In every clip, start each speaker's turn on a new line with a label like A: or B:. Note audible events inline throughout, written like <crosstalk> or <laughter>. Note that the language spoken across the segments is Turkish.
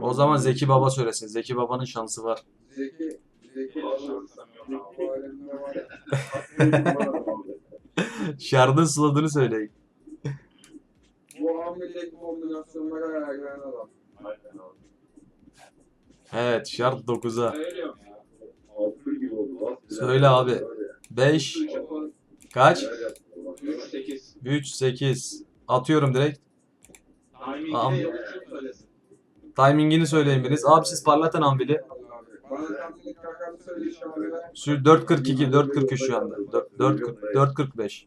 A: O zaman Zeki Baba söylesin. Zeki Baba'nın şansı var.
B: Zeki, Zeki. <laughs>
A: Şardın sladını söyleyin. Evet şart 9'a.
B: Söylüyorum ya.
C: Altı gibi oldu lan.
A: Söyle abi. 5 kaç?
B: 3, 8.
A: 3 8. Atıyorum direkt. Am-. Timingini söyleyin biriniz. Abi siz parlatın
B: anvili. Şu
A: 4.42, 4.43 şu anda. 4 4.45.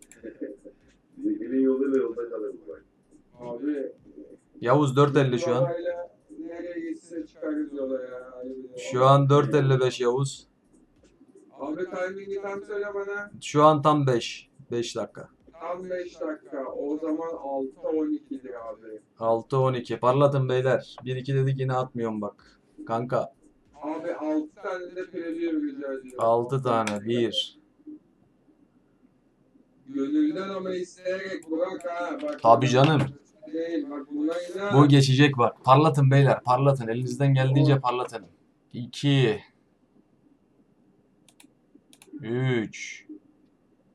A: Yavuz 4.50 şu an. Şu an 4.55 Yavuz.
B: Abi timingi tam söyle bana.
A: Şu an tam 5. 5 dakika.
B: Tam 5 dakika. O zaman
A: 6.12'de. 6-12. Parladım beyler. 1-2 dedik yine atmıyorum bak. Kanka.
B: Abi 6 tane de preview rica ediyorum.
A: 6 tane. 1.
B: Gönülden ama isteyerek Burak ha. Bak,
A: Tabii canım.
B: Değil, bak.
A: Bu geçecek bak. Parlatın beyler. Parlatın. Elinizden geldiğince parlatın. 2 3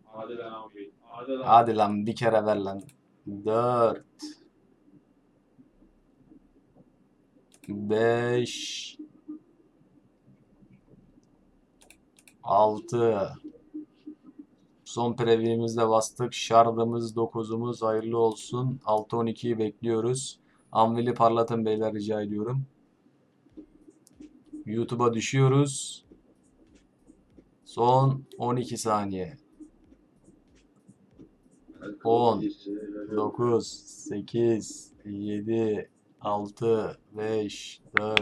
B: Hadi lan abi. Hadi lan.
A: Hadi lan bir kere ver lan. 4 5 6 Son preview'imizde bastık. Şardımız 9'umuz hayırlı olsun. 6-12'yi bekliyoruz. Anvil'i parlatın beyler rica ediyorum. YouTube'a düşüyoruz. Son 12 saniye. 10, 9, 8, 7, 6, 5, 4,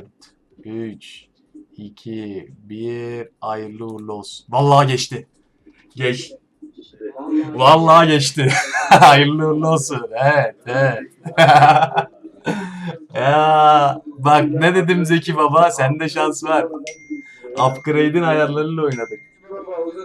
A: 3, 2, 1. Hayırlı uğurlu olsun. Vallahi geçti. Geç. Vallahi geçti. <laughs> Hayırlı uğurlu olsun. Evet, evet. <laughs> ya bak ne dedim Zeki Baba, sende şans var. Upgrade'in ayarlarıyla oynadık.